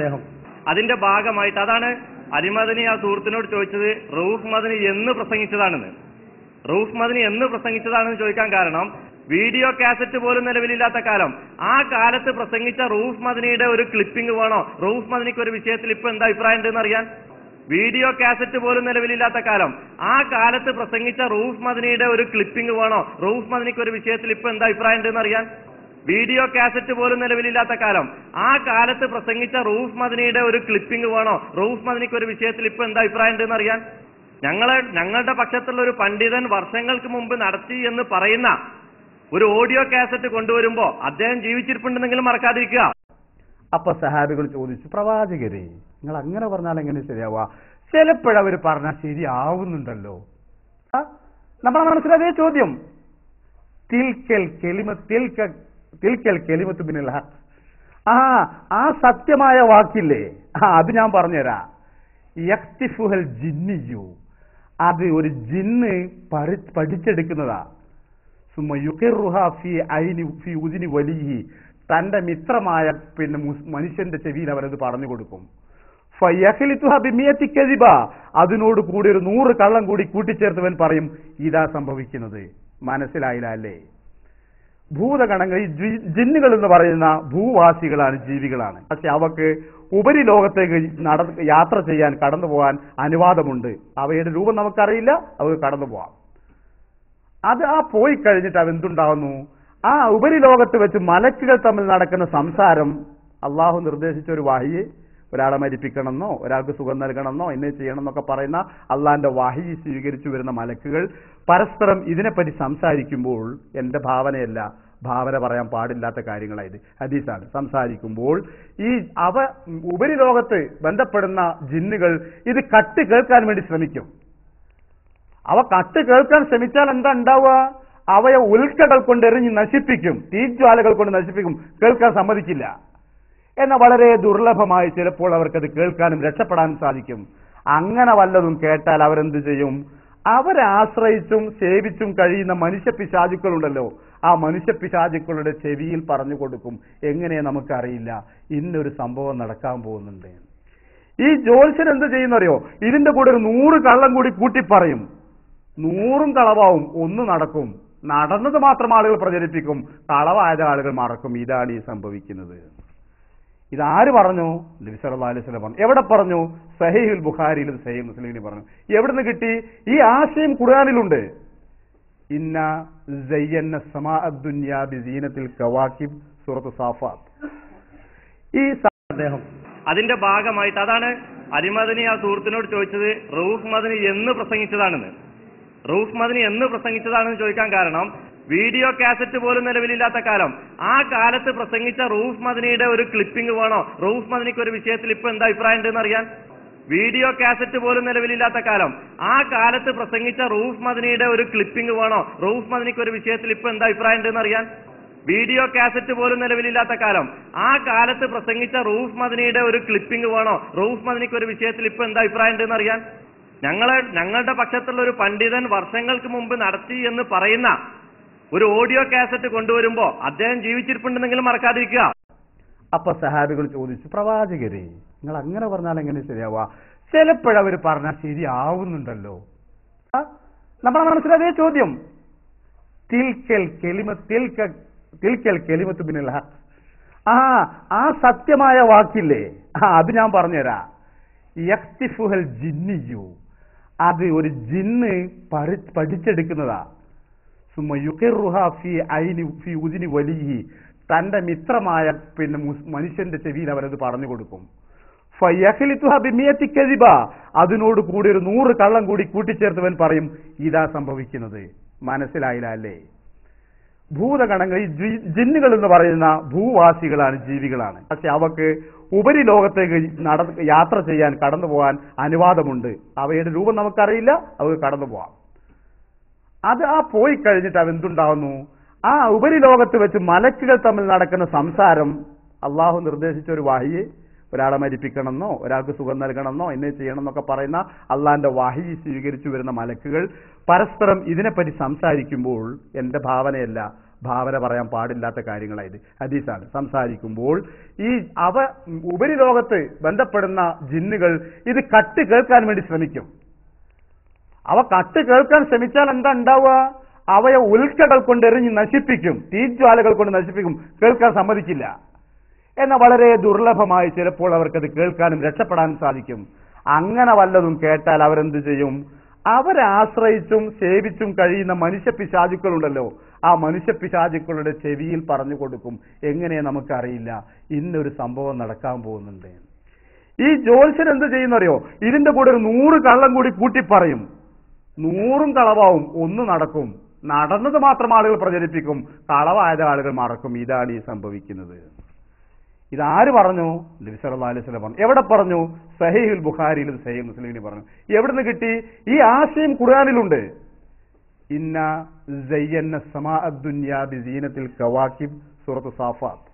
അദ്ദേഹം. അതിന്റെ ഭാഗമായിട്ട് അതാണ് അലിമദനി ആ സുഹൃത്തിനോട് ചോദിച്ചത് റൌഫ് മദനി എന്ന് പ്രസംഗിച്ചതാണെന്ന്. റൌഫ് മദനി എന്ന് പ്രസംഗിച്ചതാണെന്ന് ചോദിക്കാൻ കാരണം വീഡിയോ കാസറ്റ് പോലും നിലവിലില്ലാത്ത കാലം. ആ കാലത്ത് പ്രസംഗിച്ച റൌഫ് മദനിയുടെ ഒരു ക്ലിപ്പിംഗ് വേണോ? റൌഫ് മദനിക്ക് ഒരു വിഷയത്തിൽ ഇപ്പൊ എന്താ അഭിപ്രായം ഉണ്ടെന്ന് അറിയാൻ? വീഡിയോ കാസറ്റ് പോലും നിലവിലില്ലാത്ത കാലം. ആ കാലത്ത് പ്രസംഗിച്ച റൌഫ് മദനിയുടെ ഒരു ക്ലിപ്പിംഗ് വേണോ? റൌഫ് മദനിക്ക് ഒരു വിഷയത്തിൽ ഇപ്പൊ എന്താ അഭിപ്രായം ഉണ്ടെന്ന് അറിയാൻ? വീഡിയോ കാസറ്റ് പോലും നിലവിലില്ലാത്ത കാലം. ആ കാലത്ത് പ്രസംഗിച്ച റൂഫ് മദനിയുടെ ഒരു ക്ലിപ്പിംഗ് വേണോ? റൂഫ് മദനിക്ക് ഒരു വിഷയത്തിൽ ഇപ്പൊ എന്താ അഭിപ്രായം ഉണ്ടെന്ന് അറിയാൻ? ഞങ്ങളെ ഞങ്ങളുടെ പക്ഷത്തുള്ള ഒരു പണ്ഡിതൻ വർഷങ്ങൾക്ക് മുമ്പ് നടത്തി എന്ന് പറയുന്ന ഒരു ഓഡിയോ കാസറ്റ് കൊണ്ടുവരുമ്പോ അദ്ദേഹം ജീവിച്ചിരിപ്പുണ്ടെന്നെങ്കിലും മറക്കാതിരിക്കുക. അപ്പൊ സഹാബികൾ ചോദിച്ചു പ്രവാചകരെ നിങ്ങൾ അങ്ങനെ പറഞ്ഞാൽ എങ്ങനെ ശരിയാവുക? ചിലപ്പോഴവർ പറഞ്ഞാൽ ശരിയാവുന്നുണ്ടല്ലോ. നമ്മളെ മനസ്സിലതേ ചോദ്യം. തിൽക്കൽ കെളിമ തിൽക്ക തിൽക്കൽ കെലിമത്ത് ബിനിൽ ഹഖ് ആ ആ സത്യമായ വാക്കില്ലേ? ആ അത് ഞാൻ പറഞ്ഞുതരാം. യക്തിഫുഹൽ ജിന്നിയു. അത് ഒരു ജിന്ന് പഠി- പഠിച്ചെടുക്കുന്നതാ. ഫി ഐനി ഫി ഉദിനി മിത്രമായ പിന്നെ മനുഷ്യന്റെ ചെവിയിൽ അവരത് പറഞ്ഞു കൊടുക്കും. അതിനോട് കൂടി ഒരു നൂറ് കള്ളം കൂടി കൂട്ടിച്ചേർത്തവൻ പറയും ഇതാ സംഭവിക്കുന്നത്. മനസ്സിലായില്ല അല്ലേ? ഭൂതഗണങ്ങൾ ഈ ജിന്നുകൾ എന്ന് പറയുന്ന ഭൂവാസികളാണ് ജീവികളാണ്. പക്ഷെ അവക്ക് ഉപരിലോകത്തേക്ക് നട യാത്ര ചെയ്യാൻ കടന്നു പോകാൻ അനുവാദമുണ്ട്. അവയുടെ രൂപം നമുക്കറിയില്ല അവർക്ക് കടന്നു പോവാം അത് ആ പോയി കഴിഞ്ഞിട്ട് അവ എന്തുണ്ടാകുന്നു ആ ഉപരിലോകത്ത് വെച്ച് മലക്കുകൾ തമ്മിൽ നടക്കുന്ന സംസാരം അള്ളാഹു നിർദ്ദേശിച്ച ഒരു വാഹിയെ ഒരാളെ മരിപ്പിക്കണമെന്നോ ഒരാൾക്ക് സുഖം നൽകണമെന്നോ എന്നെ ചെയ്യണം എന്നൊക്കെ പറയുന്ന അള്ളാന്റെ വാഹി സ്വീകരിച്ചു വരുന്ന മലക്കുകൾ പരസ്പരം ഇതിനെപ്പറ്റി സംസാരിക്കുമ്പോൾ എന്റെ ഭാവനയല്ല ഭാവന പറയാൻ പാടില്ലാത്ത കാര്യങ്ങളായത്. ഹദീസാണ്. സംസാരിക്കുമ്പോൾ ഈ അവ ഉപരിലോകത്ത് ബന്ധപ്പെടുന്ന ജിന്നുകൾ ഇത് കട്ട് കേൾക്കാൻ വേണ്ടി ശ്രമിക്കും. അവ കട്ട് കേൾക്കാൻ ശ്രമിച്ചാൽ എന്താ ഉണ്ടാവുക? അവയെ ഉൽക്കകൾ കൊണ്ട് എറിഞ്ഞ് നശിപ്പിക്കും. തീജ്വാലകൾ കൊണ്ട് നശിപ്പിക്കും. കേൾക്കാൻ സമ്മതിക്കില്ല. എന്ന വളരെ ദുർലഭമായി ചിലപ്പോൾ അവർക്കത് കേൾക്കാനും രക്ഷപ്പെടാനും സാധിക്കും. അങ്ങനെ വല്ലതും കേട്ടാൽ അവരെന്ത് ചെയ്യും? അവരെ ആശ്രയിച്ചും സേവിച്ചും കഴിയുന്ന മനുഷ്യ പിശാചുക്കളുണ്ടല്ലോ ആ മനുഷ്യ പിശാചുക്കളുടെ ചെവിയിൽ പറഞ്ഞു കൊടുക്കും. എങ്ങനെ നമുക്കറിയില്ല. ഇന്നൊരു സംഭവം നടക്കാൻ പോകുന്നുണ്ട്. ഈ ജ്യോത്സ്യൻ എന്ത് ചെയ്യുന്നറിയോ? ഇതിന്റെ കൂടെ ഒരു നൂറ് കള്ളം കൂടി കൂട്ടി പറയും. നൂറും കളവാവും. ഒന്ന് നടക്കും. നടന്നത് മാത്രം ആളുകൾ പ്രചരിപ്പിക്കും. കളവായത് ആളുകൾ മറക്കും. ഇതാണ് ഈ സംഭവിക്കുന്നത്. ഇതാര് പറഞ്ഞു? നബി സല്ലല്ലാഹു അലൈഹി വസല്ലം പറഞ്ഞു. എവിടെ പറഞ്ഞു? സഹീഹുൽ ബുഖാരിയിലും സഹീൽ മുസ്ലിമിലും പറഞ്ഞു. എവിടുന്ന് കിട്ടി? ഈ ആശയം ഖുർആനിലുണ്ട്. ഇന്ന സയ്യന്ന സമാ ദുനിയാ കവാക്കിബ് സൂറത്ത് സാഫാത്ത്. ഈ അദ്ദേഹം അതിന്റെ ഭാഗമായിട്ട് അതാണ് അലിമദനി ആ സുഹൃത്തിനോട് ചോദിച്ചത് റൌഫ് മദനി എന്ന് പ്രസംഗിച്ചതാണെന്ന്. റൌഫ് മദനി എന്ന് പ്രസംഗിച്ചതാണെന്ന് ചോദിക്കാൻ കാരണം വീഡിയോ കാസറ്റ് പോലും നിലവിലില്ലാത്ത കാലം. ആ കാലത്ത് പ്രസംഗിച്ച റൂഫ് മദനിയുടെ ഒരു ക്ലിപ്പിംഗ് വേണോ? റൂഫ് മദനിക്ക് ഒരു വിഷയത്തിൽ ഇപ്പൊ എന്താ അഭിപ്രായം ഉണ്ടെന്ന് അറിയാൻ? വീഡിയോ കാസറ്റ് പോലും നിലവിലില്ലാത്ത കാലം. ആ കാലത്ത് പ്രസംഗിച്ച റൂഫ് മദനിയുടെ ഒരു ക്ലിപ്പിംഗ് വേണോ? റൂഫ് മദനിക്ക് ഒരു വിഷയത്തിൽ ഇപ്പൊ എന്താ അഭിപ്രായം ഉണ്ടെന്ന് അറിയാൻ? വീഡിയോ കാസറ്റ് പോലും നിലവിലില്ലാത്ത കാലം. ആ കാലത്ത് പ്രസംഗിച്ച റൂഫ് മദനിയുടെ ഒരു ക്ലിപ്പിംഗ് വേണോ? റൂഫ് മദനിക്ക് ഒരു വിഷയത്തിൽ ഇപ്പൊ എന്താ അഭിപ്രായം ഉണ്ടെന്ന് അറിയാൻ? ഞങ്ങളെ ഞങ്ങളുടെ പക്ഷത്തുള്ള ഒരു പണ്ഡിതൻ വർഷങ്ങൾക്ക് മുമ്പ് നടത്തി എന്ന് പറയുന്ന ഒരു ഓഡിയോ കാസറ്റ് കൊണ്ടുവരുമ്പോ അദ്ദേഹം ജീവിച്ചിരിപ്പുണ്ടെന്നെങ്കിലും മറക്കാതിരിക്കുക. അപ്പൊ സഹാബികൾ ചോദിച്ചു പ്രവാചകരെ നിങ്ങൾ അങ്ങനെ പറഞ്ഞാൽ എങ്ങനെ ശരിയാവുക? ചിലപ്പോഴവർ പറഞ്ഞാൽ ശരിയാവുന്നുണ്ടല്ലോ. നമ്മളെ മനസ്സിൽ അതേ ചോദ്യം. തിൽക്കൽ തിൽക്ക തിൽക്കൽ കെലിമത്ത് ബിനിൽ ആ ആ സത്യമായ വാക്കില്ലേ? ആ അത് ഞാൻ പറഞ്ഞുതരാ. യക്തിഫുഹൽ ജിന്നിയു. അത് ഒരു ജിന്ന് പഠിച്ചെടുക്കുന്നതാ. സുമ യുക്കിറുഹ ഫി ഐനി ഫി ഉദിനി വലിഹി. തന്റെ മിത്രമായ പിന്നെ മനുഷ്യന്റെ ചെവിയിൽ അവരത് പറഞ്ഞു കൊടുക്കും. അതിനോട് കൂടി ഒരു നൂറ് കള്ളം കൂടി കൂട്ടിച്ചേർത്തവൻ പറയും ഇതാ സംഭവിക്കുന്നത്. മനസ്സിലായില്ല അല്ലേ? ഭൂതഗണങ്ങൾ ഈ ജിന്നുകൾ എന്ന് പറയുന്ന ഭൂവാസികളാണ് ജീവികളാണ്. പക്ഷെ അവക്ക് ഉപരിലോകത്തേക്ക് നട യാത്ര ചെയ്യാൻ കടന്നു പോകാൻ അനുവാദമുണ്ട്. അവയുടെ രൂപം നമുക്കറിയില്ല അവർക്ക് കടന്നു പോവാം അത് ആ പോയി കഴിഞ്ഞിട്ട് അവ എന്തുണ്ടാവുന്നു ആ ഉപരിലോകത്ത് വെച്ച് മലക്കുകൾ തമ്മിൽ നടക്കുന്ന സംസാരം അള്ളാഹു നിർദ്ദേശിച്ച ഒരു വാഹിയെ ഒരാളെ മരിപ്പിക്കണമെന്നോ ഒരാൾക്ക് സുഖം നൽകണമെന്നോ എന്നെ ചെയ്യണം എന്നൊക്കെ പറയുന്ന അള്ളാഹിന്റെ വാഹി സ്വീകരിച്ചു വരുന്ന മലക്കുകൾ പരസ്പരം ഇതിനെപ്പറ്റി സംസാരിക്കുമ്പോൾ എന്റെ ഭാവനയല്ല ഭാവന പറയാൻ പാടില്ലാത്ത കാര്യങ്ങളായത്. ഹദീസാണ്. സംസാരിക്കുമ്പോൾ ഈ അവ ഉപരിലോകത്ത് ബന്ധപ്പെടുന്ന ജിന്നുകൾ ഇത് കട്ട് കേൾക്കാൻ വേണ്ടി ശ്രമിക്കും. അവ കട്ട് കേൾക്കാൻ ശ്രമിച്ചാൽ എന്താ ഉണ്ടാവുക? അവയെ ഉൽക്കകൾ കൊണ്ട് എറിഞ്ഞ് നശിപ്പിക്കും. തീജ്വാലകൾ കൊണ്ട് നശിപ്പിക്കും. കേൾക്കാൻ സമ്മതിക്കില്ല എന്നാൽ വളരെ ദുർലഭമായി ചിലപ്പോൾ അവർക്കത് കേൾക്കാനും രക്ഷപ്പെടാനും സാധിക്കും. അങ്ങനെ വല്ലതും കേട്ടാൽ അവരെന്ത് ചെയ്യും? അവരെ ആശ്രയിച്ചും സേവിച്ചും കഴിയുന്ന മനുഷ്യപ്പിശാചുക്കളുണ്ടല്ലോ. ആ മനുഷ്യപ്പിശാചുക്കളുടെ ചെവിയിൽ പറഞ്ഞു കൊടുക്കും. എങ്ങനെ നമുക്കറിയില്ല. ഇന്നൊരു സംഭവം നടക്കാൻ പോകുന്നുണ്ട്. ഈ ജ്യോത്സ്യൻ എന്ത് ചെയ്യുന്നറിയോ? ഇതിന്റെ കൂടെ ഒരു നൂറ് കള്ളം കൂടി കൂട്ടി പറയും നൂറും കളവാവും ഒന്ന് നടക്കും. നടന്നത് മാത്രം ആളുകൾ പ്രചരിപ്പിക്കും. കളവായത് ആളുകൾ മറക്കും. ഇതാണ് ഈ സംഭവിക്കുന്നത്. ഇതാര് പറഞ്ഞു? നബി അലൈഹി വസല്ലം പറഞ്ഞു. എവിടെ പറഞ്ഞു? സഹീഹുൽ ബുഖാരിയിലും സഹീ മുസ്ലിമിലും പറഞ്ഞു. എവിടുന്ന് കിട്ടി? ഈ ആശയം ഖുർആാനിലുണ്ട്. ഇന്ന സയ്യന്ന സമാ ദുനിയാ ബിസീനത്തിൽ കവാക്കിബ് സൂറത്ത് സാഫാത്ത്.